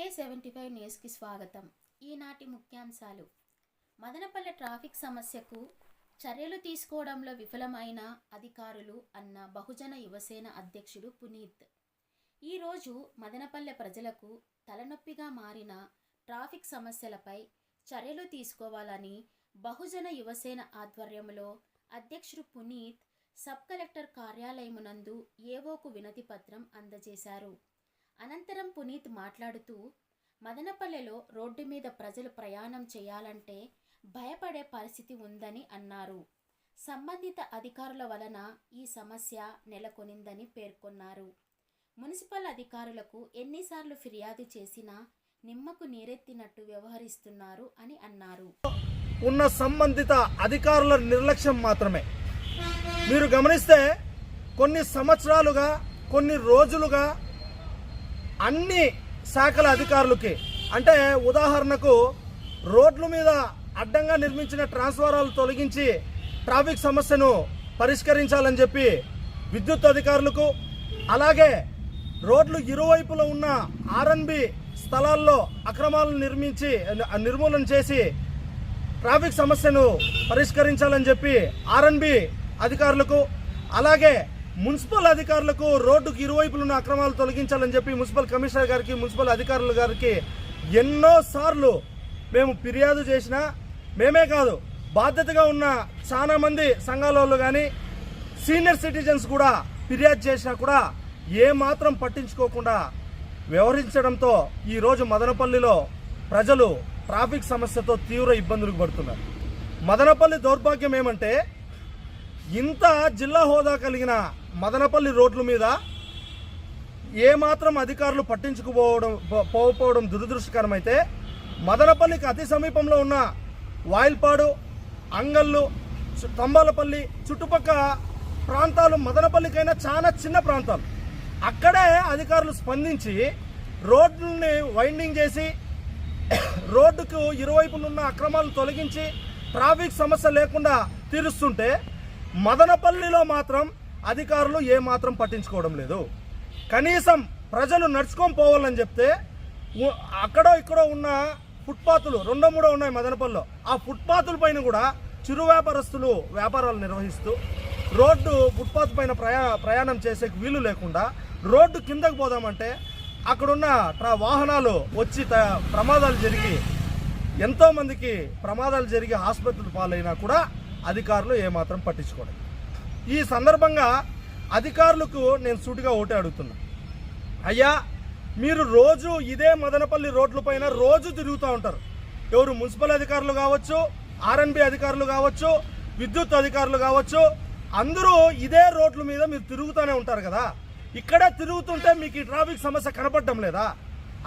కే seventy five న్యూస్కి స్వాగతం. ఈనాటి ముఖ్యాంశాలు. మదనపల్లె ట్రాఫిక్ సమస్యకు చర్యలు తీసుకోవడంలో విఫలమైన అధికారులు అన్న బహుజన యువసేన అధ్యక్షుడు పునీత్. ఈరోజు మదనపల్లె ప్రజలకు తలనొప్పిగా మారిన ట్రాఫిక్ సమస్యలపై చర్యలు తీసుకోవాలని బహుజన యువసేన ఆధ్వర్యంలో అధ్యక్షుడు పునీత్ సబ్ కలెక్టర్ కార్యాలయమునందు ఏవోకు వినతి పత్రం అందజేశారు. అనంతరం పునీత్ మాట్లాడుతూ మదనపల్లెలో రోడ్డు మీద ప్రజలు ప్రయాణం చేయాలంటే భయపడే పరిస్థితి ఉందని అన్నారు. సంబంధిత అధికారుల వలన ఈ సమస్య నెలకొనిందని పేర్కొన్నారు. మున్సిపల్ అధికారులకు ఎన్నిసార్లు ఫిర్యాదు చేసినా నిమ్మకు నీరెత్తినట్టు వ్యవహరిస్తున్నారు అని అన్నారు. ఉన్న సంబంధిత అధికారుల నిర్లక్ష్యం మాత్రమే. మీరు గమనిస్తే కొన్ని సంవత్సరాలుగా కొన్ని రోజులుగా అన్ని శాఖల అధికారులకి. అంటే ఉదాహరణకు రోడ్ల మీద అడ్డంగా నిర్మించిన ట్రాన్స్ఫారాలు తొలగించి ట్రాఫిక్ సమస్యను పరిష్కరించాలని చెప్పి విద్యుత్ అధికారులకు అలాగే రోడ్లు ఇరువైపులా ఉన్న ఆర్ఎన్బి స్థలాల్లో అక్రమాలను నిర్మించి నిర్మూలన చేసి ట్రాఫిక్ సమస్యను పరిష్కరించాలని చెప్పి ఆర్ఎన్బి అధికారులకు అలాగే మున్సిపల్ అధికారులకు రోడ్డుకు ఇరువైపులు ఉన్న అక్రమాలు తొలగించాలని చెప్పి మున్సిపల్ కమిషనర్ గారికి మున్సిపల్ అధికారుల గారికి ఎన్నోసార్లు మేము ఫిర్యాదు చేసినా మేమే కాదు బాధ్యతగా ఉన్న చాలామంది సంఘాల వాళ్ళు కానీ సీనియర్ సిటిజన్స్ కూడా ఫిర్యాదు చేసినా కూడా ఏమాత్రం పట్టించుకోకుండా వ్యవహరించడంతో ఈరోజు మదనపల్లిలో ప్రజలు ట్రాఫిక్ సమస్యతో తీవ్ర ఇబ్బందులకు పడుతున్నారు. మదనపల్లి దౌర్భాగ్యం ఏమంటే ఇంత జిల్లా హోదా కలిగిన మదనపల్లి రోడ్ల మీద ఏమాత్రం అధికారులు పట్టించుకుపోవడం పో- పోకపోవడం దురదృష్టకరమైతే మదనపల్లికి అతి సమీపంలో ఉన్న వాయిల్పాడు అంగళ్ళు తంబాలపల్లి చుట్టుపక్క ప్రాంతాలు మదనపల్లికైనా చాలా చిన్న ప్రాంతాలు. అక్కడే అధికారులు స్పందించి రోడ్లని వైండింగ్ చేసి రోడ్డుకు ఇరువైపులున్న అక్రమాలు తొలగించి ట్రాఫిక్ సమస్య లేకుండా తీరుస్తుంటే మదనపల్లిలో మాత్రం అధికారులు ఏమాత్రం పట్టించుకోవడం లేదు. కనీసం ప్రజలు నడుచుకొని పోవాలని చెప్తే అక్కడో ఇక్కడో ఉన్న ఫుట్పాత్లు రెండో మూడో ఉన్నాయి మదనపల్లిలో. ఆ ఫుట్పాతుల పైన కూడా చిరు వ్యాపారస్తులు వ్యాపారాలు నిర్వహిస్తూ రోడ్డు ఫుట్పాత్ పైన ప్రయా ప్రయాణం చేసే వీలు లేకుండా రోడ్డు కిందకు పోదామంటే అక్కడున్న ట్రా వాహనాలు వచ్చి త- ప్రమాదాలు జరిగి ఎంతోమందికి ప్రమాదాలు జరిగి ఆసుపత్రులు పాలైనా కూడా అధికారులు ఏమాత్రం పట్టించుకోవడం ఈ సందర్భంగా అధికారులకు నేను సూటిగా ఓటే అడుగుతున్నా. అయ్యా మీరు రోజు ఇదే మదనపల్లి రోడ్ల పైన రోజు తిరుగుతూ ఉంటారు. ఎవరు మున్సిపల్ అధికారులు కావచ్చు ఆర్ఎన్బి అధికారులు కావచ్చు విద్యుత్ అధికారులు కావచ్చు అందరూ ఇదే రోడ్ల మీద మీరు తిరుగుతూనే ఉంటారు కదా. ఇక్కడే తిరుగుతుంటే మీకు ఈ ట్రాఫిక్ సమస్య కనపడటం లేదా?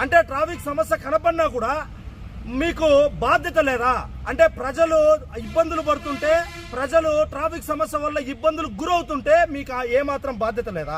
అంటే ట్రాఫిక్ సమస్య కనపడినా కూడా మీకు బాధ్యత లేదా? అంటే ప్రజలు ఇబ్బందులు పడుతుంటే ప్రజలు ట్రాఫిక్ సమస్య వల్ల ఇబ్బందులు గురవుతుంటే మీకు ఏమాత్రం బాధ్యత లేదా?